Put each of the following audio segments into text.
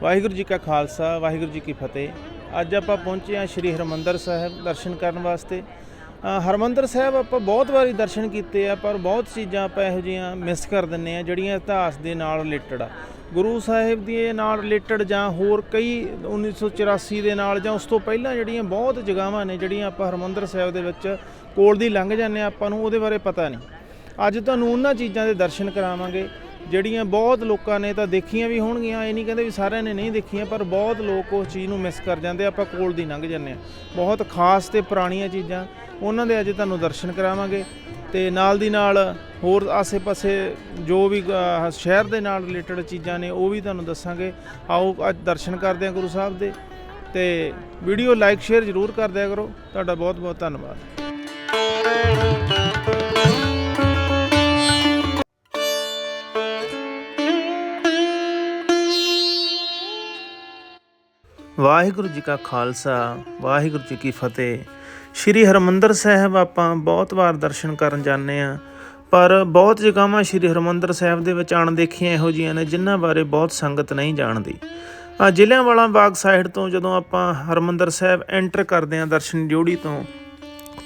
ਵਾਹਿਗੁਰੂ ਜੀ ਕਾ ਖਾਲਸਾ ਵਾਹਿਗੁਰੂ ਜੀ ਕੀ ਫਤਿਹ। ਅੱਜ ਆਪਾਂ ਪਹੁੰਚੇ ਹਾਂ ਸ਼੍ਰੀ ਹਰਮੰਦਰ ਸਾਹਿਬ ਦਰਸ਼ਨ ਕਰਨ ਵਾਸਤੇ। ਅ, ਹਰਮੰਦਰ ਸਾਹਿਬ ਆਪਾਂ ਬਹੁਤ ਵਾਰੀ ਦਰਸ਼ਨ ਕੀਤੇ ਆ ਪਰ ਬਹੁਤ ਚੀਜ਼ਾਂ ਆਪਾਂ ਇਹੋ ਜਿਹੀਆਂ ਮਿਸ ਕਰ ਦਿੰਨੇ ਆ ਜਿਹੜੀਆਂ ਇਤਿਹਾਸ ਦੇ ਨਾਲ ਰਿਲੇਟਡ ਆ। ਗੁਰੂ ਸਾਹਿਬ ਦੇ ਨਾਲ ਰਿਲੇਟਡ ਜਾਂ ਹੋਰ ਕਈ 1984 ਦੇ ਨਾਲ ਜਾਂ ਉਸ ਤੋਂ ਪਹਿਲਾਂ ਜਿਹੜੀਆਂ ਬਹੁਤ ਜਗ੍ਹਾਵਾਂ ਨੇ ਜਿਹੜੀਆਂ ਆਪਾਂ ਹਰਮੰਦਰ ਸਾਹਿਬ ਦੇ ਵਿੱਚ ਕੋਲ ਦੀ ਲੰਘ ਜਾਂਦੇ ਆ ਆਪਾਂ ਨੂੰ ਉਹਦੇ ਬਾਰੇ ਪਤਾ ਨਹੀਂ। ਅੱਜ ਤੁਹਾਨੂੰ ਉਹਨਾਂ ਚੀਜ਼ਾਂ ਦੇ ਦਰਸ਼ਨ ਕਰਾਵਾਂਗੇ। ਜਿਹੜੀਆਂ ਬਹੁਤ ਲੋਕਾਂ ਨੇ ਤਾਂ ਦੇਖੀਆਂ ਵੀ ਹੋਣਗੀਆਂ, ਇਹ ਨਹੀਂ ਕਹਿੰਦੇ ਵੀ ਸਾਰਿਆਂ ਨੇ ਨਹੀਂ ਦੇਖੀਆਂ, ਪਰ ਬਹੁਤ ਲੋਕ ਉਸ ਚੀਜ਼ ਨੂੰ ਮਿਸ ਕਰ ਜਾਂਦੇ ਆਪਾਂ ਕੋਲ ਦੀ ਲੰਘ ਜਾਂਦੇ ਆ। ਬਹੁਤ ਖਾਸ ਤੇ ਪੁਰਾਣੀਆਂ ਚੀਜ਼ਾਂ, ਉਹਨਾਂ ਦੇ ਅੱਜ ਤੁਹਾਨੂੰ ਦਰਸ਼ਨ ਕਰਾਵਾਂਗੇ ਤੇ ਨਾਲ ਦੀ ਨਾਲ ਹੋਰ ਆਸੇ-ਪਾਸੇ ਜੋ ਵੀ ਸ਼ਹਿਰ ਦੇ ਨਾਲ ਰਿਲੇਟਡ ਚੀਜ਼ਾਂ ਨੇ, ਉਹ ਵੀ ਤੁਹਾਨੂੰ ਦੱਸਾਂਗੇ। ਆਓ, ਅੱਜ ਦਰਸ਼ਨ ਕਰਦੇ ਹਾਂ ਗੁਰੂ ਸਾਹਿਬ ਦੇ ਤੇ ਵੀਡੀਓ ਲਾਈਕ ਸ਼ੇਅਰ ਜ਼ਰੂਰ ਕਰ ਦਿਆ ਕਰੋ। ਤੁਹਾਡਾ ਬਹੁਤ-ਬਹੁਤ ਧੰਨਵਾਦ। ਵਾਹਿਗੁਰੂ ਜੀ ਕਾ ਖਾਲਸਾ, ਵਾਹਿਗੁਰੂ ਜੀ ਕੀ ਫਤਿਹ। ਸ਼੍ਰੀ ਹਰਮੰਦਰ ਸਾਹਿਬ ਆਪਾਂ ਬਹੁਤ ਵਾਰ ਦਰਸ਼ਨ ਕਰਨ ਜਾਂਦੇ ਆ ਪਰ ਬਹੁਤ ਜਗ੍ਹਾਵਾਂ ਸ਼੍ਰੀ ਹਰਮੰਦਰ ਸਾਹਿਬ ਦੇ ਵਿੱਚ ਅਣਦੇਖੀਆਂ ਇਹੋ ਜਿਹੀਆਂ ਨੇ ਜਿਨ੍ਹਾਂ ਬਾਰੇ ਬਹੁਤ ਸੰਗਤ ਨਹੀਂ ਜਾਣਦੀ। ਆ ਜ਼ਿਲ੍ਹਿਆਂਵਾਲਾ ਬਾਗ ਸਾਈਡ ਤੋਂ ਜਦੋਂ ਆਪਾਂ ਹਰਮੰਦਰ ਸਾਹਿਬ ਐਂਟਰ ਕਰਦੇ ਆ ਦਰਸ਼ਨ ਡਿਊੜੀ ਤੋਂ,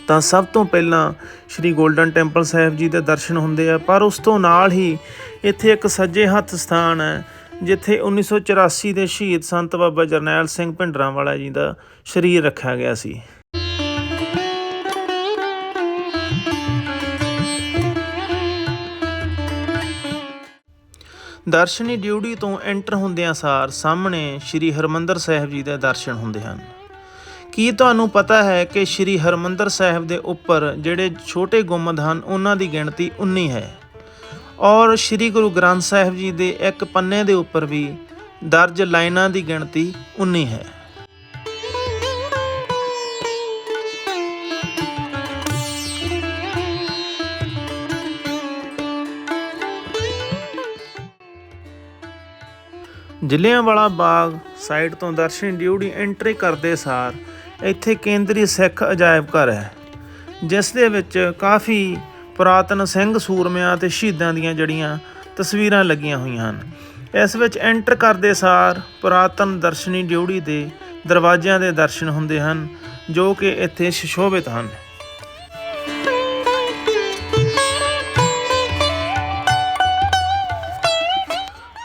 ਤਾਂ ਸਭ ਤੋਂ ਪਹਿਲਾਂ ਸ਼੍ਰੀ 골ਡਨ ਟੈਂਪਲ ਸਾਹਿਬ ਜੀ ਦੇ ਦਰਸ਼ਨ ਹੁੰਦੇ ਆ, ਪਰ ਉਸ ਤੋਂ ਨਾਲ ਹੀ ਇੱਥੇ ਇੱਕ ਸੱਜੇ ਹੱਥ ਸਥਾਨ ਹੈ ਜਿੱਥੇ 1984 ਦੇ ਸ਼ਹੀਦ ਸੰਤ ਬਾਬਾ ਜਰਨੈਲ ਸਿੰਘ ਭਿੰਡਰਾਂਵਾਲਾ ਜੀ ਦਾ ਸ਼ਰੀਰ ਰੱਖਿਆ ਗਿਆ ਸੀ। ਦਰਸ਼ਨੀ ਡਿਊਟੀ ਤੋਂ ਐਂਟਰ ਹੁੰਦਿਆਂ ਸਾਰ ਸਾਹਮਣੇ ਸ਼੍ਰੀ ਹਰਮੰਦਰ ਸਾਹਿਬ ਜੀ ਦੇ ਦਰਸ਼ਨ ਹੁੰਦੇ ਹਨ। ਕੀ ਤੁਹਾਨੂੰ ਪਤਾ ਹੈ ਕਿ ਸ਼੍ਰੀ ਹਰਮੰਦਰ ਸਾਹਿਬ ਦੇ ਉੱਪਰ ਜਿਹੜੇ ਛੋਟੇ ਗੁੰਮਦ ਹਨ, ਉਹਨਾਂ ਦੀ ਗਿਣਤੀ 19 ਹੈ? ਔਰ ਸ਼੍ਰੀ ਗੁਰੂ ਗ੍ਰੰਥ ਸਾਹਿਬ ਜੀ ਦੇ ਇੱਕ ਪੰਨੇ ਦੇ ਉੱਪਰ ਵੀ ਦਰਜ ਲਾਈਨਾਂ ਦੀ ਗਿਣਤੀ 19 ਹੈ। ਜ਼ਿਲ੍ਹਿਆਂਵਾਲਾ ਬਾਗ ਸਾਈਡ ਤੋਂ ਦਰਸ਼ਨੀ ਡਿਊਟੀ ਐਂਟਰੀ ਕਰਦੇ ਸਾਰ ਇੱਥੇ ਕੇਂਦਰੀ ਸਿੱਖ ਅਜਾਇਬ ਘਰ ਹੈ, ਜਿਸ ਦੇ ਵਿੱਚ ਕਾਫੀ ਪੁਰਾਤਨ ਸਿੰਘ ਸੂਰਮਿਆਂ ਤੇ ਸ਼ਹੀਦਾਂ ਦੀਆਂ ਜੜੀਆਂ ਤਸਵੀਰਾਂ ਲੱਗੀਆਂ ਹੋਈਆਂ ਹਨ। ਇਸ ਵਿੱਚ ਐਂਟਰ ਕਰਦੇ ਸਾਰ ਪੁਰਾਤਨ ਦਰਸ਼ਨੀ ਡਿਊੜੀ ਦੇ ਦਰਵਾਜ਼ਿਆਂ ਦੇ ਦਰਸ਼ਨ ਹੁੰਦੇ ਹਨ, ਜੋ ਕਿ ਇੱਥੇ ਸੁਸ਼ੋਭਿਤ ਹਨ।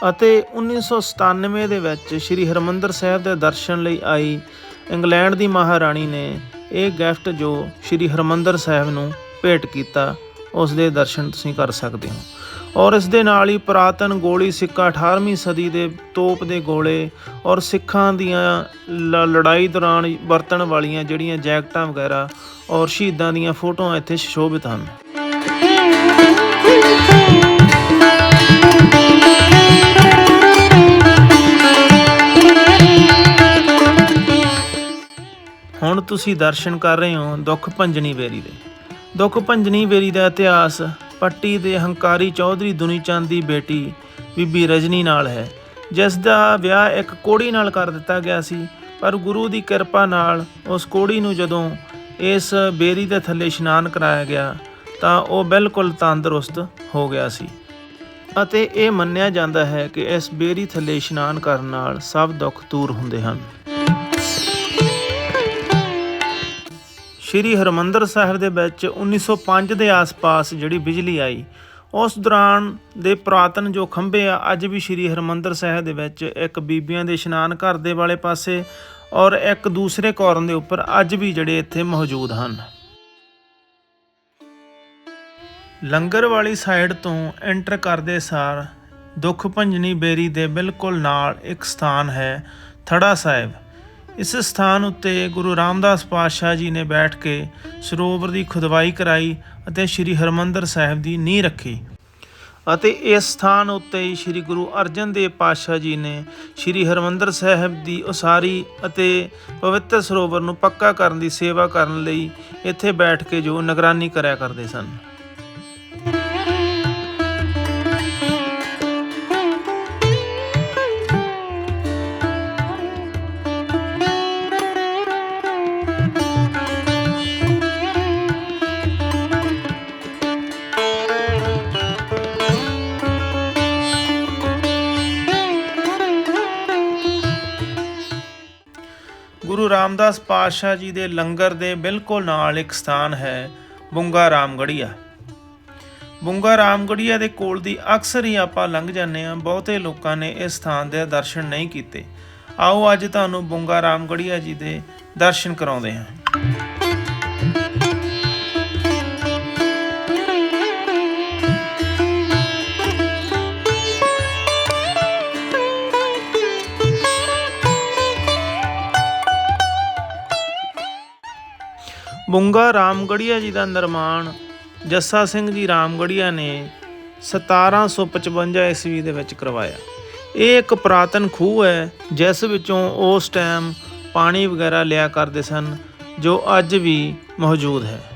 ਅਤੇ 1997 ਦੇ ਵਿੱਚ ਸ੍ਰੀ ਹਰਮੰਦਰ ਸਾਹਿਬ ਦੇ ਦਰਸ਼ਨ ਲਈ ਆਈ ਇੰਗਲੈਂਡ ਦੀ ਮਹਾਰਾਣੀ ਨੇ ਇਹ ਗਿਫਟ ਜੋ ਸ੍ਰੀ ਹਰਮੰਦਰ ਸਾਹਿਬ ਨੂੰ ਭੇਟ ਕੀਤਾ। ਉਸ ਦੇ ਦਰਸ਼ਨ ਤੁਸੀਂ ਕਰ ਸਕਦੇ ਹੋ। ਔਰ ਇਸ ਦੇ ਨਾਲ ਹੀ ਪੁਰਾਤਨ ਗੋਲੀ ਸਿੱਕਾ 18ਵੀਂ ਸਦੀ ਦੇ ਤੋਪ ਦੇ ਗੋਲੇ ਔਰ ਸਿੱਖਾਂ ਦੀਆਂ ਲ- ਲੜਾਈ ਦੌਰਾਨ ਵਰਤਣ ਵਾਲੀਆਂ ਜਿਹੜੀਆਂ ਜੈਕਟਾਂ ਵਗੈਰਾ ਔਰ ਸ਼ਹੀਦਾਂ ਦੀਆਂ ਫੋਟੋਆਂ ਇੱਥੇ ਸ਼ੋਭਿਤ ਹਨ। ਹੁਣ ਤੁਸੀਂ ਦਰਸ਼ਨ ਕਰ ਰਹੇ ਹੋ ਦੁੱਖ ਭੰਜਨੀ ਬੇਰੀ ਦੇ। ਦੁੱਖ ਭੰਜਨੀ ਬੇਰੀ ਦਾ ਇਤਿਹਾਸ, ਪੱਟੀ ਦੇ ਹੰਕਾਰੀ ਚੌਧਰੀ ਦੁਨੀਚੰਦ ਦੀ ਬੇਟੀ ਬੀਬੀ ਰਜਨੀ ਨਾਲ ਹੈ। ਜਿਸ ਦਾ ਵਿਆਹ ਇੱਕ ਕੋੜੀ ਨਾਲ ਕਰ ਦਿੱਤਾ ਗਿਆ ਸੀ, ਪਰ ਗੁਰੂ ਦੀ ਕਿਰਪਾ ਨਾਲ ਉਸ ਕੋੜੀ ਨੂੰ ਜਦੋਂ ਇਸ ਬੇਰੀ ਦੇ ਥੱਲੇ ਇਸ਼ਨਾਨ ਕਰਾਇਆ ਗਿਆ, ਤਾਂ ਉਹ ਬਿਲਕੁਲ ਤੰਦਰੁਸਤ ਹੋ ਗਿਆ ਸੀ। ਅਤੇ ਇਹ ਮੰਨਿਆ ਜਾਂਦਾ ਹੈ ਕਿ ਇਸ ਬੇਰੀ ਥੱਲੇ ਇਸ਼ਨਾਨ ਕਰਨ ਨਾਲ ਸਭ ਦੁੱਖ ਦੂਰ ਹੁੰਦੇ ਹਨ। ਸ਼੍ਰੀ ਹਰਮੰਦਰ ਸਾਹਿਬ ਦੇ ਵਿੱਚ 1905 ਦੇ ਆਸ-ਪਾਸ ਜਿਹੜੀ ਬਿਜਲੀ ਆਈ, ਉਸ ਦੌਰਾਨ ਦੇ ਪੁਰਾਤਨ ਜੋ ਖੰਭੇ ਆ, ਅੱਜ ਵੀ ਸ਼੍ਰੀ ਹਰਮੰਦਰ ਸਾਹਿਬ ਦੇ ਵਿੱਚ ਇੱਕ ਬੀਬੀਆਂ ਦੇ ਇਸ਼ਨਾਨ ਘਰ ਦੇ ਵਾਲੇ ਪਾਸੇ ਔਰ ਇੱਕ ਦੂਸਰੇ ਕੋਰਨ ਦੇ ਉੱਪਰ ਅੱਜ ਵੀ ਜਿਹੜੇ ਇੱਥੇ ਮੌਜੂਦ ਹਨ। ਲੰਗਰ ਵਾਲੀ ਸਾਈਡ ਤੋਂ ਐਂਟਰ ਕਰਦੇ ਸਾਰ ਦੁੱਖ ਭੰਜਨੀ ਬੇਰੀ ਦੇ ਬਿਲਕੁਲ ਨਾਲ ਇੱਕ ਸਥਾਨ ਹੈ ਥੜਾ ਸਾਹਿਬ। ਇਸ ਸਥਾਨ ਉੱਤੇ ਗੁਰੂ ਰਾਮਦਾਸ ਪਾਤਸ਼ਾਹ ਜੀ ਨੇ ਬੈਠ ਕੇ ਸਰੋਵਰ ਦੀ ਖੁਦਵਾਈ ਕਰਾਈ ਅਤੇ ਸ੍ਰੀ ਹਰਮੰਦਰ ਸਾਹਿਬ ਦੀ ਨੀਂਹ ਰੱਖੀ। ਅਤੇ ਇਸ ਸਥਾਨ ਉੱਤੇ ਹੀ ਸ੍ਰੀ ਗੁਰੂ ਅਰਜਨ ਦੇਵ ਪਾਤਸ਼ਾਹ ਜੀ ਨੇ ਸ੍ਰੀ ਹਰਮੰਦਰ ਸਾਹਿਬ ਦੀ ਉਸਾਰੀ ਅਤੇ ਪਵਿੱਤਰ ਸਰੋਵਰ ਨੂੰ ਪੱਕਾ ਕਰਨ ਦੀ ਸੇਵਾ ਕਰਨ ਲਈ ਇੱਥੇ ਬੈਠ ਕੇ ਜੋ ਨਿਗਰਾਨੀ ਕਰਿਆ ਕਰਦੇ ਸਨ। ਰਾਮਦਾਸ ਪਾਤਸ਼ਾਹ ਜੀ ਦੇ ਲੰਗਰ ਦੇ ਬਿਲਕੁਲ ਨਾਲ ਇੱਕ ਸਥਾਨ ਹੈ ਬੁੰਗਾ ਰਾਮਗੜੀਆ। ਬੁੰਗਾ ਰਾਮਗੜੀਆ ਦੇ ਕੋਲ ਦੀ ਅਕਸਰ ਹੀ ਆਪਾਂ ਲੰਘ ਜਾਂਦੇ ਹਾਂ, ਬਹੁਤੇ ਲੋਕਾਂ ਨੇ ਇਸ ਸਥਾਨ ਦੇ ਦਰਸ਼ਨ ਨਹੀਂ ਕੀਤੇ। ਆਓ ਅੱਜ ਤੁਹਾਨੂੰ ਬੁੰਗਾ ਰਾਮਗੜੀਆ ਜੀ ਦੇ ਦਰਸ਼ਨ ਕਰਾਉਂਦੇ ਹਾਂ। ਬੁੰਗਾ ਰਾਮਗੜੀਆ ਜੀ ਦਾ ਨਿਰਮਾਣ ਜੱਸਾ ਸਿੰਘ ਜੀ ਰਾਮਗੜੀਆ ਨੇ 1755 ਈਸਵੀ ਦੇ ਵਿੱਚ ਕਰਵਾਇਆ। ਇਹ ਇੱਕ ਪੁਰਾਤਨ ਖੂਹ ਹੈ, ਜਿਸ ਵਿੱਚੋਂ ਉਸ ਟਾਈਮ ਪਾਣੀ ਵਗੈਰਾ ਲਿਆ ਕਰਦੇ ਸਨ, ਜੋ ਅੱਜ ਵੀ ਮੌਜੂਦ ਹੈ।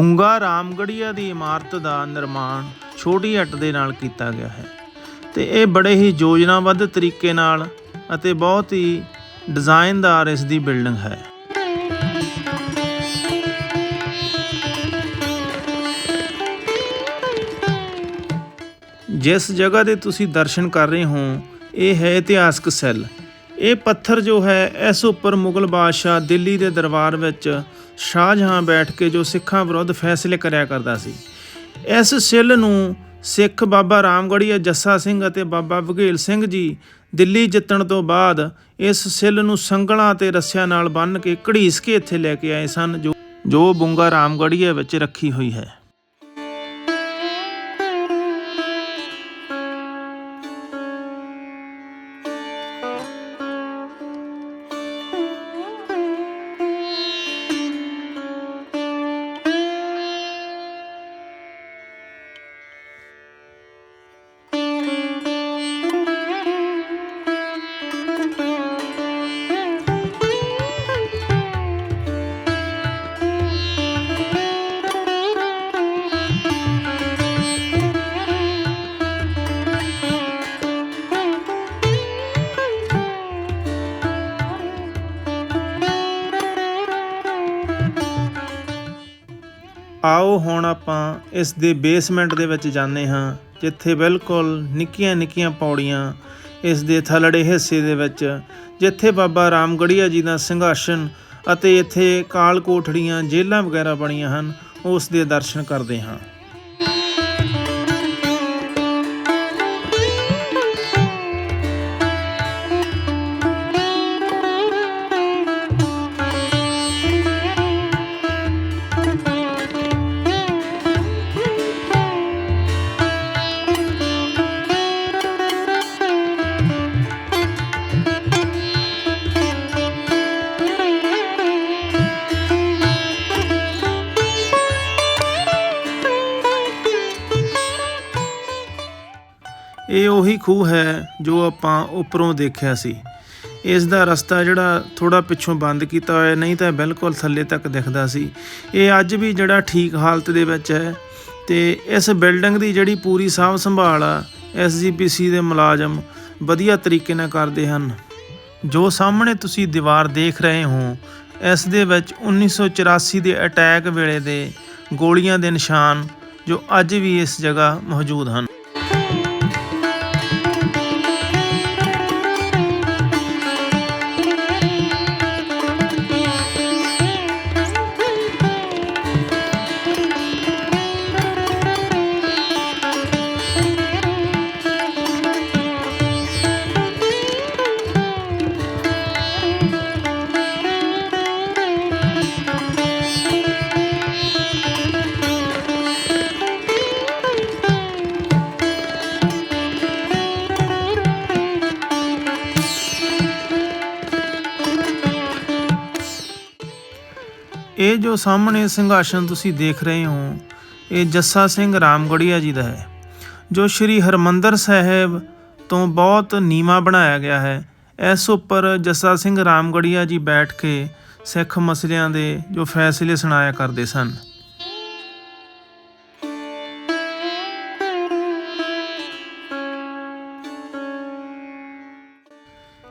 ਬੁੰਗਾ ਰਾਮਗੜੀਆ ਦੀ ਇਮਾਰਤ ਦਾ ਨਿਰਮਾਣ ਛੋਟੀ ਹੱਟ ਦੇ ਨਾਲ ਕੀਤਾ ਗਿਆ ਹੈ ਤੇ ਇਹ ਬੜੇ ਹੀ ਯੋਜਨਾਬੱਧ ਤਰੀਕੇ ਨਾਲ ਅਤੇ ਬਹੁਤ ਹੀ ਡਿਜ਼ਾਈਨਦਾਰ ਇਸ ਦੀ ਬਿਲਡਿੰਗ ਹੈ। ਜਿਸ ਜਗ੍ਹਾ ਦੇ ਤੁਸੀਂ ਦਰਸ਼ਨ ਕਰ ਰਹੇ ਹੋ, ਇਹ ਹੈ ਇਤਿਹਾਸਕ ਸੈੱਲ। ਇਹ ਪੱਥਰ ਜੋ ਹੈ, ਇਸ ਉੱਪਰ ਮੁਗਲ ਬਾਦਸ਼ਾਹ ਦਿੱਲੀ ਦੇ ਦਰਬਾਰ ਵਿੱਚ ਸ਼ਾਹਜਹਾਂ ਬੈਠ ਕੇ ਜੋ ਸਿੱਖਾਂ ਵਿਰੁੱਧ ਫੈਸਲੇ ਕਰਿਆ ਕਰਦਾ ਸੀ। ਇਸ ਸਿੱਲ ਨੂੰ ਸਿੱਖ ਬਾਬਾ ਰਾਮਗੜੀਆ ਜੱਸਾ ਸਿੰਘ ਅਤੇ ਬਾਬਾ ਬਘੇਲ ਸਿੰਘ ਜੀ ਦਿੱਲੀ ਜਿੱਤਣ ਤੋਂ ਬਾਅਦ ਇਸ ਸਿੱਲ ਨੂੰ ਸੰਗਲਾਂ ਤੇ ਰੱਸਿਆਂ ਨਾਲ ਬੰਨ੍ਹ ਕੇ ਘੜੀਸ ਕੇ ਇੱਥੇ ਲੈ ਕੇ ਆਏ ਸਨ, ਜੋ ਜੋ ਬੁੰਗਾ ਰਾਮਗੜੀਆ ਵਿੱਚ ਰੱਖੀ ਹੋਈ ਹੈ। ਆਓ ਹੁਣ ਆਪਾਂ ਇਸ ਦੇ ਬੇਸਮੈਂਟ ਦੇ ਵਿੱਚ ਜਾਂਦੇ ਹਾਂ, ਜਿੱਥੇ ਬਿਲਕੁਲ ਨਿੱਕੀਆਂ ਨਿੱਕੀਆਂ ਪੌੜੀਆਂ ਇਸ ਦੇ ਥੱਲੜੇ ਹਿੱਸੇ ਦੇ ਵਿੱਚ, ਜਿੱਥੇ ਬਾਬਾ ਰਾਮਗੜੀਆ ਜੀ ਦਾ ਸਿੰਘਾਸਨ ਅਤੇ ਇੱਥੇ ਕਾਲ ਕੋਠੜੀਆਂ ਜੇਲ੍ਹਾਂ ਵਗੈਰਾ ਬਣੀਆਂ ਹਨ, ਉਸ ਦੇ ਦਰਸ਼ਨ ਕਰਦੇ ਹਾਂ। ਇਹ ਉਹੀ ਖੂਹ ਹੈ ਜੋ ਆਪਾਂ ਉੱਪਰੋਂ ਦੇਖਿਆ ਸੀ। ਇਸ ਦਾ ਰਸਤਾ ਜਿਹੜਾ ਥੋੜਾ ਪਿੱਛੋਂ ਬੰਦ ਕੀਤਾ ਹੋਇਆ, ਨਹੀਂ ਤਾਂ ਬਿਲਕੁਲ ਥੱਲੇ ਤੱਕ ਦਿਖਦਾ ਸੀ। ਇਹ ਅੱਜ ਵੀ ਜਿਹੜਾ ਠੀਕ ਹਾਲਤ ਦੇ ਵਿੱਚ ਹੈ ਤੇ ਇਸ ਬਿਲਡਿੰਗ ਦੀ ਜਿਹੜੀ ਪੂਰੀ ਸਾਂਭ ਸੰਭਾਲ ਆ ਐਸਜੀਪੀਸੀ ਦੇ ਮੁਲਾਜ਼ਮ ਵਧੀਆ ਤਰੀਕੇ ਨਾਲ ਕਰਦੇ ਹਨ। ਜੋ ਸਾਹਮਣੇ ਤੁਸੀਂ ਦੀਵਾਰ ਦੇਖ ਰਹੇ ਹੋ, ਇਸ ਦੇ ਵਿੱਚ 1984 ਦੇ ਅਟੈਕ ਵੇਲੇ ਦੇ ਗੋਲੀਆਂ ਦੇ ਨਿਸ਼ਾਨ ਜੋ ਅੱਜ ਵੀ ਇਸ ਜਗ੍ਹਾ ਮੌਜੂਦ ਹਨ। ਇਹ ਜੋ ਸਾਹਮਣੇ ਸਿੰਘਾਸਨ ਤੁਸੀਂ ਦੇਖ ਰਹੇ ਹੋ, ਇਹ ਜੱਸਾ ਸਿੰਘ ਰਾਮਗੜੀਆ ਜੀ ਦਾ ਹੈ, ਜੋ ਸ੍ਰੀ ਹਰਮੰਦਰ ਸਾਹਿਬ ਤੋਂ ਬਹੁਤ ਨੀਵਾ ਬਣਾਇਆ ਗਿਆ ਹੈ। ਇਸ ਉੱਪਰ ਜੱਸਾ ਸਿੰਘ ਰਾਮਗੜੀਆ ਜੀ ਬੈਠ ਕੇ ਸਿੱਖ ਮਸਲਿਆਂ ਦੇ ਜੋ ਫੈਸਲੇ ਸੁਣਾਇਆ ਕਰਦੇ ਸਨ।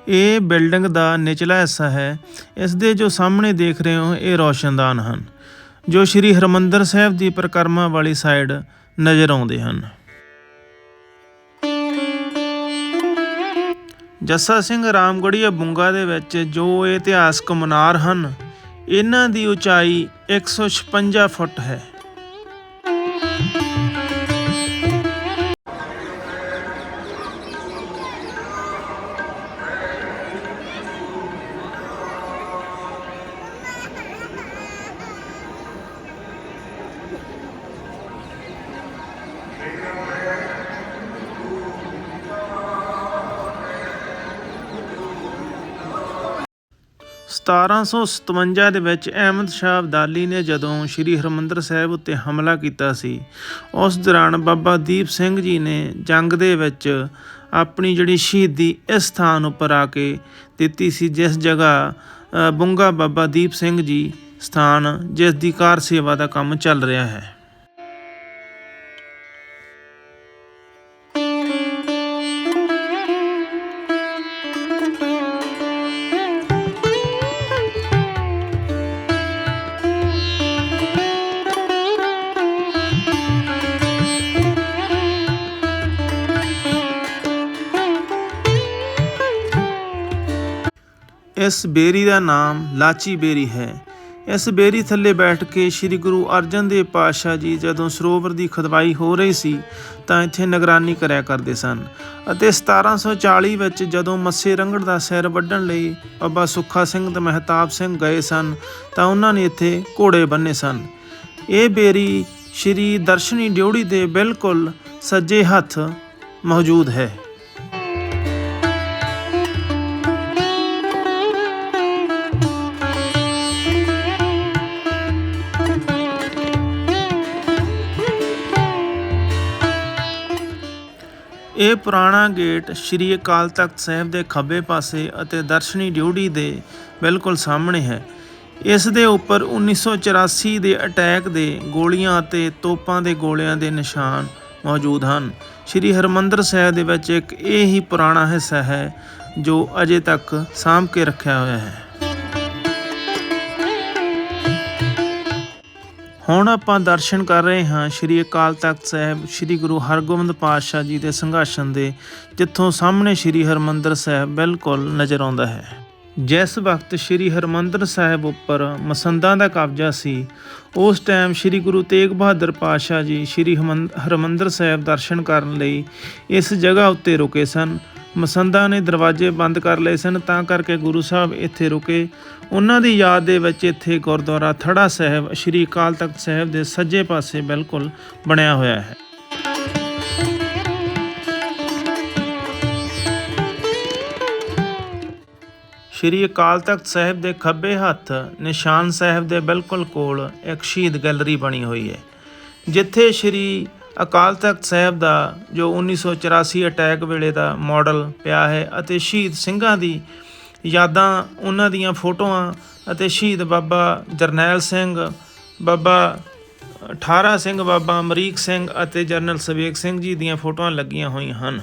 ਇਹ ਬਿਲਡਿੰਗ ਦਾ ਨਿਚਲਾ ਹਿੱਸਾ ਹੈ। ਇਸ ਦੇ ਜੋ ਸਾਹਮਣੇ ਦੇਖ ਰਹੇ ਹੋ, ਇਹ ਰੌਸ਼ਨਦਾਨ ਹਨ, ਜੋ ਸ੍ਰੀ ਹਰਮੰਦਰ ਸਾਹਿਬ ਦੀ ਪਰਿਕਰਮਾ ਵਾਲੀ ਸਾਈਡ ਨਜ਼ਰ ਆਉਂਦੇ ਹਨ। ਜੱਸਾ ਸਿੰਘ ਰਾਮਗੜੀਆ ਬੁੰਗਾ ਦੇ ਵਿੱਚ ਜੋ ਇਤਿਹਾਸਕ ਮਨਾਰ ਹਨ, ਇਹਨਾਂ ਦੀ ਉਚਾਈ 156 ਫੁੱਟ ਹੈ। ਸਤਾਰਾਂ ਸੌ ਸਤਵੰਜਾ ਦੇ ਵਿੱਚ ਅਹਿਮਦ ਸ਼ਾਹ ਅਬਦਾਲੀ ਨੇ ਜਦੋਂ ਸ੍ਰੀ ਹਰਮੰਦਰ ਸਾਹਿਬ ਉੱਤੇ ਹਮਲਾ ਕੀਤਾ ਸੀ ਉਸ ਦੌਰਾਨ ਬਾਬਾ ਦੀਪ ਸਿੰਘ ਜੀ ਨੇ ਜੰਗ ਦੇ ਵਿੱਚ ਆਪਣੀ ਜਿਹੜੀ ਸ਼ਹੀਦੀ ਇਸ ਸਥਾਨ ਉੱਪਰ ਆ ਕੇ ਦਿੱਤੀ ਸੀ ਜਿਸ ਜਗ੍ਹਾ ਅ, ਬੁੰਗਾ ਬਾਬਾ ਦੀਪ ਸਿੰਘ ਜੀ ਸਥਾਨ ਜਿਸ ਦੀ ਕਾਰ ਸੇਵਾ ਦਾ ਕੰਮ ਚੱਲ ਰਿਹਾ ਹੈ। ਇਸ ਬੇਰੀ ਦਾ ਨਾਮ ਲਾਚੀ ਬੇਰੀ ਹੈ। ਇਸ ਬੇਰੀ ਥੱਲੇ ਬੈਠ ਕੇ ਸ੍ਰੀ ਗੁਰੂ ਅਰਜਨ ਦੇਵ ਪਾਤਸ਼ਾਹ ਜੀ ਜਦੋਂ ਸਰੋਵਰ ਦੀ ਖਦਵਾਈ ਹੋ ਰਹੀ ਸੀ, ਤਾਂ ਇੱਥੇ ਨਿਗਰਾਨੀ ਕਰਿਆ ਕਰਦੇ ਸਨ ਅਤੇ 1740 ਵਿੱਚ ਜਦੋਂ ਮੱਸੇ ਰੰਗੜ ਦਾ ਸਿਰ ਵੱਢਣ ਲਈ ਬਾਬਾ ਸੁੱਖਾ ਸਿੰਘ ਤੇ ਮਹਿਤਾਬ ਸਿੰਘ ਗਏ ਸਨ, ਤਾਂ ਉਹਨਾਂ ਨੇ ਇੱਥੇ ਘੋੜੇ ਬੰਨੇ ਸਨ। ਇਹ ਬੇਰੀ ਸ੍ਰੀ ਦਰਸ਼ਨੀ ਡਿਉੜੀ ਦੇ ਬਿਲਕੁਲ ਸੱਜੇ ਹੱਥ ਮੌਜੂਦ ਹੈ। ਇਹ ਪੁਰਾਣਾ ਗੇਟ ਸ਼੍ਰੀ ਅਕਾਲ ਤਖਤ ਸਾਹਿਬ ਦੇ ਖੱਬੇ ਪਾਸੇ ਅਤੇ ਦਰਸ਼ਨੀ ਡਿਊਟੀ ਦੇ ਬਿਲਕੁਲ ਸਾਹਮਣੇ ਹੈ। ਇਸ ਦੇ ਉੱਪਰ 1984 ਦੇ ਅਟੈਕ ਦੇ ਗੋਲੀਆਂ ਅਤੇ ਤੋਪਾਂ ਦੇ ਗੋਲਿਆਂ ਦੇ ਨਿਸ਼ਾਨ ਮੌਜੂਦ ਹਨ। ਸ਼੍ਰੀ ਹਰਮੰਦਰ ਸਾਹਿਬ ਦੇ ਵਿੱਚ ਇੱਕ ਇਹ ਹੀ ਪੁਰਾਣਾ ਹਿੱਸਾ ਹੈ ਜੋ ਅਜੇ ਤੱਕ ਸਾਂਭ ਕੇ ਰੱਖਿਆ ਹੋਇਆ ਹੈ। ਹੁਣ ਆਪਾਂ ਦਰਸ਼ਨ ਕਰ ਰਹੇ ਹਾਂ ਸ਼੍ਰੀ ਅਕਾਲ ਤਖਤ ਸਾਹਿਬ, ਸ਼੍ਰੀ ਗੁਰੂ ਹਰਗੋਬਿੰਦ ਪਾਤਸ਼ਾਹ ਜੀ ਦੇ ਸੰਘਾਸਨ ਦੇ, ਜਿੱਥੋਂ ਸਾਹਮਣੇ ਸ਼੍ਰੀ ਹਰਮੰਦਰ ਸਾਹਿਬ ਬਿਲਕੁਲ ਨਜ਼ਰ ਆਉਂਦਾ ਹੈ। ਜਿਸ ਵਕਤ ਸ਼੍ਰੀ ਹਰਮੰਦਰ ਸਾਹਿਬ ਉੱਪਰ ਮਸੰਦਾਂ ਦਾ ਕਬਜ਼ਾ ਸੀ, ਉਸ ਟਾਈਮ ਸ਼੍ਰੀ ਗੁਰੂ ਤੇਗ ਬਹਾਦਰ ਪਾਤਸ਼ਾਹ ਜੀ ਸ਼੍ਰੀ ਹਮੰ- ਹਰਮੰਦਰ ਸਾਹਿਬ ਦਰਸ਼ਨ ਕਰਨ ਲਈ ਇਸ ਜਗ੍ਹਾ ਉੱਤੇ ਰੁਕੇ ਸਨ। ਮਸੰਦਾਂ ਨੇ ਦਰਵਾਜ਼ੇ ਬੰਦ ਕਰ ਲਏ ਸਨ, ਤਾਂ ਕਰਕੇ ਗੁਰੂ ਸਾਹਿਬ ਇੱਥੇ ਰੁਕੇ। ਉਹਨਾਂ ਦੀ ਯਾਦ ਦੇ ਵਿੱਚ ਇੱਥੇ ਗੁਰਦੁਆਰਾ ਥੜਾ ਸਾਹਿਬ, ਸ਼੍ਰੀ ਅਕਾਲ ਤਖਤ ਸਾਹਿਬ ਦੇ ਸੱਜੇ ਪਾਸੇ ਬਿਲਕੁਲ ਬਣਿਆ ਹੋਇਆ ਹੈ। ਸ਼੍ਰੀ ਅਕਾਲ ਤਖਤ ਸਾਹਿਬ ਦੇ ਖੱਬੇ ਹੱਥ, ਨਿਸ਼ਾਨ ਸਾਹਿਬ ਦੇ ਬਿਲਕੁਲ ਕੋਲ ਇੱਕ ਸ਼ਹੀਦ ਗੈਲਰੀ ਬਣੀ ਹੋਈ ਹੈ, ਜਿੱਥੇ ਸ਼੍ਰੀ ਅਕਾਲ ਤਖਤ ਸਾਹਿਬ ਦਾ ਜੋ 1984 ਅਟੈਕ ਵੇਲੇ ਦਾ ਮਾਡਲ ਪਿਆ ਹੈ ਅਤੇ ਸ਼ਹੀਦ ਸਿੰਘਾਂ ਦੀ ਯਾਦਾਂ, ਉਹਨਾਂ ਦੀਆਂ ਫੋਟੋਆਂ ਅਤੇ ਸ਼ਹੀਦ ਬਾਬਾ ਜਰਨੈਲ ਸਿੰਘ, ਬਾਬਾ 18 ਸਿੰਘ, ਬਾਬਾ ਅਮਰੀਕ ਸਿੰਘ ਅਤੇ ਜਰਨਲ ਸਵੇਕ ਸਿੰਘ ਜੀ ਦੀਆਂ ਫੋਟੋਆਂ ਲੱਗੀਆਂ ਹੋਈਆਂ ਹਨ।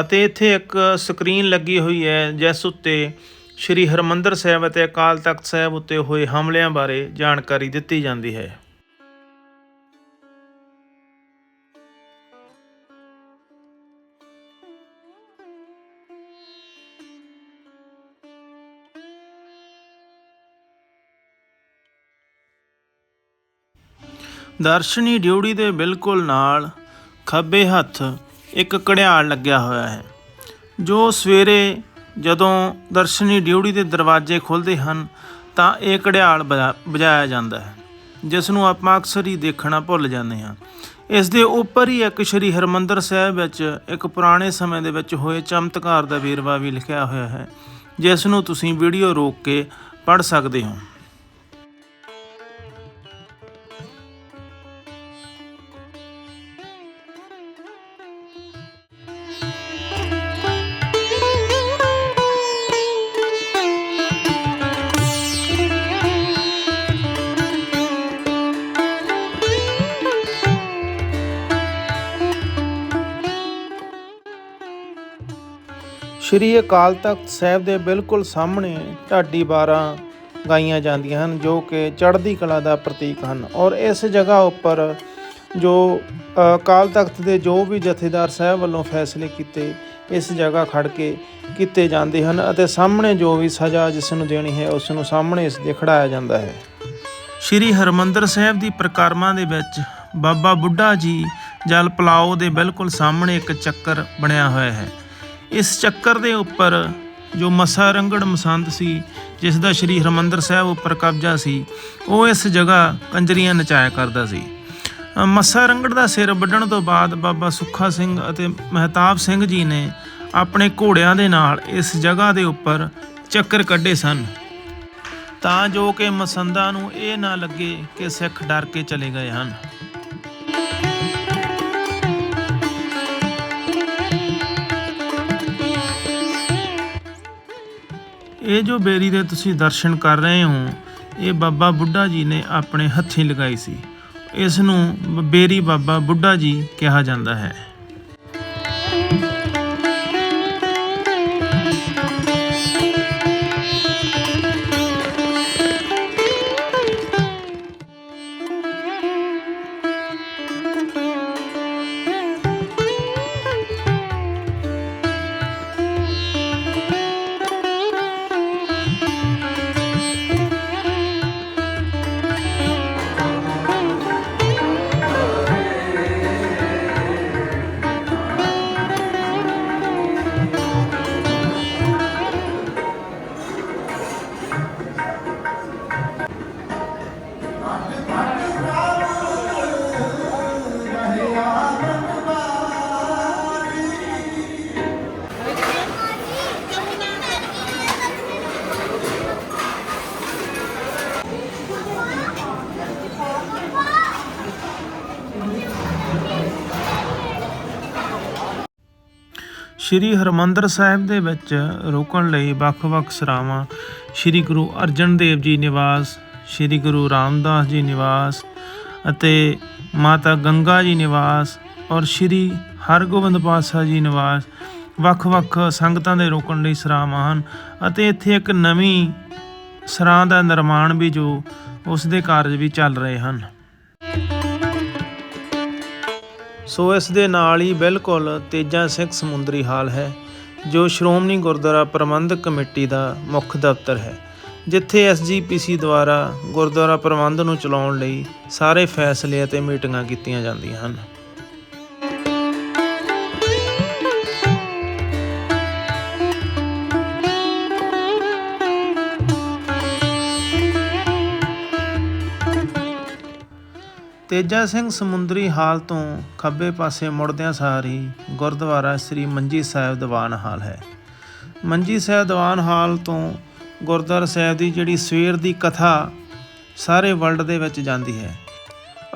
ਅਤੇ ਇੱਥੇ ਇੱਕ ਸਕਰੀਨ ਲੱਗੀ ਹੋਈ ਹੈ, ਜਿਸ ਉੱਤੇ ਸ਼੍ਰੀ ਹਰਮੰਦਰ ਸਾਹਿਬ ਅਤੇ ਅਕਾਲ ਤਖਤ ਸਾਹਿਬ ਉੱਤੇ ਹੋਏ ਹਮਲਿਆਂ ਬਾਰੇ ਜਾਣਕਾਰੀ ਦਿੱਤੀ ਜਾਂਦੀ ਹੈ। ਦਰਸ਼ਨੀ ਡਿਊਟੀ ਦੇ ਬਿਲਕੁਲ ਨਾਲ ਖੱਬੇ ਹੱਥ ਇੱਕ ਘੜਿਆਲ ਲੱਗਿਆ ਹੋਇਆ ਹੈ, ਜੋ ਸਵੇਰੇ ਜਦੋਂ ਦਰਸ਼ਨੀ ਡਿਊਟੀ ਦੇ ਦਰਵਾਜ਼ੇ ਖੁੱਲ੍ਹਦੇ ਹਨ ਤਾਂ ਇਹ ਘੜਿਆਲ ਵਜਾ- ਵਜਾਇਆ ਜਾਂਦਾ ਹੈ, ਜਿਸ ਨੂੰ ਆਪਾਂ ਅਕਸਰ ਹੀ ਦੇਖਣਾ ਭੁੱਲ ਜਾਂਦੇ ਹਾਂ। ਇਸ ਦੇ ਉੱਪਰ ਹੀ ਇੱਕ ਸ਼੍ਰੀ ਹਰਮੰਦਰ ਸਾਹਿਬ ਵਿੱਚ ਇੱਕ ਪੁਰਾਣੇ ਸਮੇਂ ਦੇ ਵਿੱਚ ਹੋਏ ਚਮਤਕਾਰ ਦਾ ਵੇਰਵਾ ਵੀ ਲਿਖਿਆ ਹੋਇਆ ਹੈ, ਜਿਸ ਨੂੰ ਤੁਸੀਂ ਵੀਡੀਓ ਰੋਕ ਕੇ ਪੜ੍ਹ ਸਕਦੇ ਹੋ। ਸ਼੍ਰੀ ਅਕਾਲ ਤਖਤ ਸਾਹਿਬ ਦੇ ਬਿਲਕੁਲ ਸਾਹਮਣੇ ਢਾਡੀ 12 ਗਾਈਆਂ ਜਾਂਦੀਆਂ ਹਨ, ਜੋ ਕਿ ਚੜ੍ਹਦੀ ਕਲਾ ਦਾ ਪ੍ਰਤੀਕ ਹਨ। ਔਰ ਇਸ ਜਗ੍ਹਾ ਉੱਪਰ ਜੋ ਅਕਾਲ ਤਖਤ ਦੇ ਜੋ ਵੀ ਜਥੇਦਾਰ ਸਾਹਿਬ ਵੱਲੋਂ ਫੈਸਲੇ ਕੀਤੇ, ਇਸ ਜਗ੍ਹਾ ਖੜ ਕੇ ਕੀਤੇ ਜਾਂਦੇ ਹਨ ਅਤੇ ਸਾਹਮਣੇ ਜੋ ਵੀ ਸਜ਼ਾ ਜਿਸ ਨੂੰ ਦੇਣੀ ਹੈ, ਉਸ ਨੂੰ ਸਾਹਮਣੇ ਇਸ ਦੇ ਖੜਾਇਆ ਜਾਂਦਾ ਹੈ। ਸ਼੍ਰੀ ਹਰਮੰਦਰ ਸਾਹਿਬ ਦੀ ਪ੍ਰਕਰਮਾ ਦੇ ਵਿੱਚ ਬਾਬਾ ਬੁੱਢਾ ਜੀ ਜਲ ਪਲਾਓ ਦੇ ਬਿਲਕੁਲ ਸਾਹਮਣੇ ਇੱਕ ਚੱਕਰ ਬਣਿਆ ਹੋਇਆ ਹੈ। ਇਸ ਚੱਕਰ ਦੇ ਉੱਪਰ ਜੋ ਮੱਸਾ ਰੰਗੜ ਮਸੰਦ ਸੀ ਜਿਸ ਦਾ ਸ਼੍ਰੀ ਹਰਮੰਦਰ ਸਾਹਿਬ ਉੱਪਰ ਕਬਜ਼ਾ ਸੀ ਉਹ ਇਸ ਜਗ੍ਹਾ ਕੰਜਰੀਆਂ ਨਚਾਇਆ ਕਰਦਾ ਸੀ। ਅ, ਮੱਸਾ ਰੰਗੜ ਦਾ ਸਿਰ ਵੱਢਣ ਤੋਂ ਬਾਅਦ ਬਾਬਾ ਸੁੱਖਾ ਸਿੰਘ ਅਤੇ ਮਹਿਤਾਬ ਸਿੰਘ ਜੀ ਨੇ ਆਪਣੇ ਘੋੜਿਆਂ ਦੇ ਨਾਲ ਇਸ ਜਗ੍ਹਾ ਦੇ ਉੱਪਰ ਚੱਕਰ ਕੱਢੇ ਸਨ। ਤਾਂ ਜੋ ਕਿ ਮਸੰਦਾਂ ਨੂੰ ਇਹ ਨਾ ਲੱਗੇ ਕਿ ਸਿੱਖ ਡਰ ਕੇ ਚਲੇ ਗਏ ਹਨ। ਇਹ ਜੋ ਬੇਰੀ ਦੇ ਤੁਸੀਂ ਦਰਸ਼ਨ ਕਰ ਰਹੇ ਹੋ, ਇਹ ਬਾਬਾ ਬੁੱਢਾ ਜੀ ਨੇ ਆਪਣੇ ਹੱਥੀਂ ਲਗਾਈ ਸੀ। ਇਸ ਨੂੰ ਬ- ਬੇਰੀ ਬਾਬਾ ਬੁੱਢਾ ਜੀ ਕਿਹਾ ਜਾਂਦਾ ਹੈ। ਸ਼੍ਰੀ ਹਰਮੰਦਰ ਸਾਹਿਬ ਦੇ ਵਿੱਚ ਰੋਕਣ ਲਈ ਵੱਖ-ਵੱਖ ਸਰਾਵਾਂ, ਸ਼੍ਰੀ ਗੁਰੂ ਅਰਜਨ ਦੇਵ ਜੀ ਨਿਵਾਸ, ਸ਼੍ਰੀ ਗੁਰੂ ਰਾਮਦਾਸ ਜੀ ਨਿਵਾਸ ਅਤੇ ਮਾਤਾ ਗੰਗਾ ਜੀ ਨਿਵਾਸ ਔਰ ਸ਼੍ਰੀ ਹਰਗੋਬਿੰਦ ਪਾਤਸ਼ਾਹ ਜੀ ਨਿਵਾਸ ਵੱਖ-ਵੱਖ ਸੰਗਤਾਂ ਦੇ ਰੋਕਣ ਲਈ ਸਰਾਵਾਂ ਹਨ ਅਤੇ ਇੱਥੇ ਇੱਕ ਨਵੀਂ ਸਰਾਂ ਦਾ ਨਿਰਮਾਣ ਵੀ ਜੋ ਉਸ ਦੇ ਕਾਰਜ ਵੀ ਚੱਲ ਰਹੇ ਹਨ। ਸੋ ਇਸ ਦੇ ਨਾਲ ਹੀ ਬਿਲਕੁਲ ਤੇਜਾ ਸਿੰਘ ਸਮੁੰਦਰੀ ਹਾਲ ਹੈ, ਜੋ ਸ਼੍ਰੋਮਣੀ ਗੁਰਦੁਆਰਾ ਪ੍ਰਬੰਧਕ ਕਮੇਟੀ ਦਾ ਮੁੱਖ ਦਫ਼ਤਰ ਹੈ, ਜਿੱਥੇ ਐਸਜੀਪੀਸੀ ਦੁਆਰਾ ਗੁਰਦੁਆਰਾ ਪ੍ਰਬੰਧ ਨੂੰ ਚਲਾਉਣ ਲਈ ਸਾਰੇ ਫੈਸਲੇ ਅਤੇ ਮੀਟਿੰਗਾਂ ਕੀਤੀਆਂ ਜਾਂਦੀਆਂ ਹਨ। ਤੇਜਾ ਸਿੰਘ ਸਮੁੰਦਰੀ ਹਾਲ ਤੋਂ ਖੱਬੇ ਪਾਸੇ ਮੁੜਦਿਆਂ ਸਾਰ ਹੀ ਗੁਰਦੁਆਰਾ ਸ੍ਰੀ ਮੰਜੀ ਸਾਹਿਬ ਦੀਵਾਨ ਹਾਲ ਹੈ। ਮੰਜੀ ਸਾਹਿਬ ਦੀਵਾਨ ਹਾਲ ਤੋਂ ਗੁਰਦੁਆਰਾ ਸਾਹਿਬ ਦੀ ਜਿਹੜੀ ਸਵੇਰ ਦੀ ਕਥਾ ਸਾਰੇ ਵਰਲਡ ਦੇ ਵਿੱਚ ਜਾਂਦੀ ਹੈ।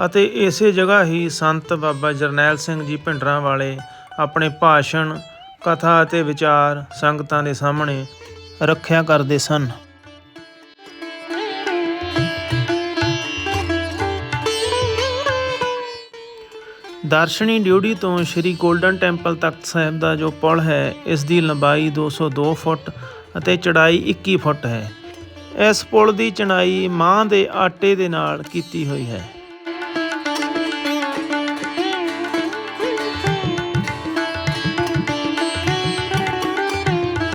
ਅਤੇ ਇਸੇ ਜਗ੍ਹਾ ਹੀ ਸੰਤ ਬਾਬਾ ਜਰਨੈਲ ਸਿੰਘ ਜੀ ਭਿੰਡਰਾਂ ਵਾਲੇ ਆਪਣੇ ਭਾਸ਼ਣ, ਕਥਾ ਅਤੇ ਵਿਚਾਰ ਸੰਗਤਾਂ ਦੇ ਸਾਹਮਣੇ ਰੱਖਿਆ ਕਰਦੇ ਸਨ। ਦਰਸ਼ਨੀ ਡਿਊਟੀ ਤੋਂ ਸ਼੍ਰੀ 골ਡਨ ਟੈਂਪਲ ਤਖਤ ਸਾਹਿਬ ਦਾ ਜੋ ਪੁਲ ਹੈ, ਇਸ ਦੀ ਲੰਬਾਈ 202 ਫੁੱਟ ਅਤੇ ਚੜਾਈ 21 ਫੁੱਟ ਹੈ। ਇਸ ਪੁਲ ਦੀ ਚਣਾਈ ਮਾਂ ਦੇ ਆਟੇ ਦੇ ਨਾਲ ਕੀਤੀ ਹੋਈ ਹੈ।